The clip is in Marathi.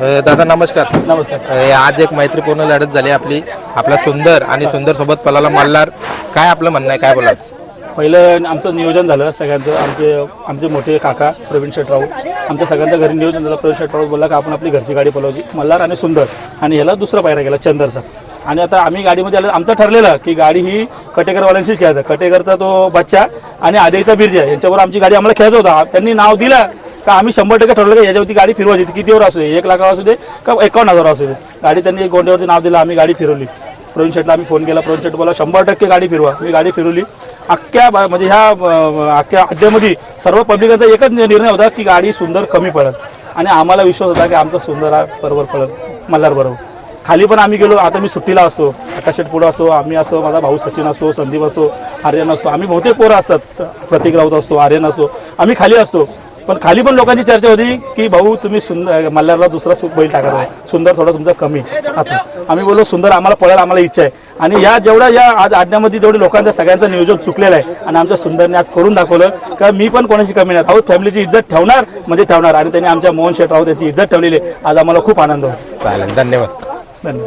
अ, दादा नमस्कार. नमस्कार. अ, आज एक मैत्रीपूर्ण लढत झाली आपली. आपला सुंदर आणि सुंदर सोबत पलाला मल्हार. काय आपलं म्हणणं आहे? काय बोला पहिलं आमचं नियोजन झालं सगळ्यांचं. आमचे आमचे मोठे काका प्रवीण शेटराव. आमच्या सगळ्यांचं घरी नियोजन झालं. प्रवीण शेटराव बोलला की आपण आपली घरची गाडी पलवायची मल्हार आणि सुंदर. आणि ह्याला दुसरा पायरा गेला चंदरचा. आणि आता आम्ही गाडीमध्ये आलं. आमचं ठरलेलं की गाडी ही कटेकरवाल्यांशीच खेळायचं. कटेकरचा तो बच्चा आणि आदेचा बिरजा. यांच्यावर आमची गाडी आम्हाला खेळायचं होता. त्यांनी नाव दिलं. का आम्ही शंभर टक्के ठरवलं की याच्यावरती गाडी फिरवायची किती कितीवर असू दे एक लाखावर असू दे का एकावन्न हजार असू दे. गाडी त्यांनी गोंड्यावरती नाव दिलं आम्ही गाडी फिरवली. प्रवीण शेटला आम्ही फोन केला प्रवीण शेट बोला शंभर टक्के गाडी फिरवा. मी गाडी फिरवली. अख्ख्या बा- म्हणजे ह्या अख्ख्या अड्ड्यामध्ये सर्व पब्लिकांचा एकच निर्णय होता की गाडी सुंदर कमी पडत आणि आम्हाला विश्वास होता की आमचा सुंदर हा बरोबर पडत मल्हार बरोबर. खाली पण आम्ही गेलो आता मी सुट्टीला असतो आकाश पुढं असो आम्ही असो माझा भाऊ सचिन असो संदीप असो आर्यन असतो आम्ही बहुतेक पोरं असतात प्रतीक राऊत असतो आर्यन असो आम्ही खाली असतो. पण खाली पण लोकांची चर्चा होती की भाऊ तुम्ही सुंदर मल्हारला दुसरा बैल टाकत आहे सुंदर थोडा तुमचा कमी आता आम्ही बोललो सुंदर आम्हाला पळायला आम्हाला इच्छा आहे. आणि या जेवढ्या या आज आडण्यामध्ये जेवढे लोकांचं सगळ्यांचं नियोजन चुकलेलं आहे. आणि आमच्या सुंदरने आज करून दाखवलं का मी पण कोणाची कमी नाही. राऊत फॅमिलीची इज्जत ठेवणार म्हणजे ठेवणार. आणि त्यांनी आमच्या मोहन शेठ राऊत याची इज्जत ठेवलेली. आज आम्हाला खूप आनंद होतो. चालेल धन्यवाद. धन्यवाद.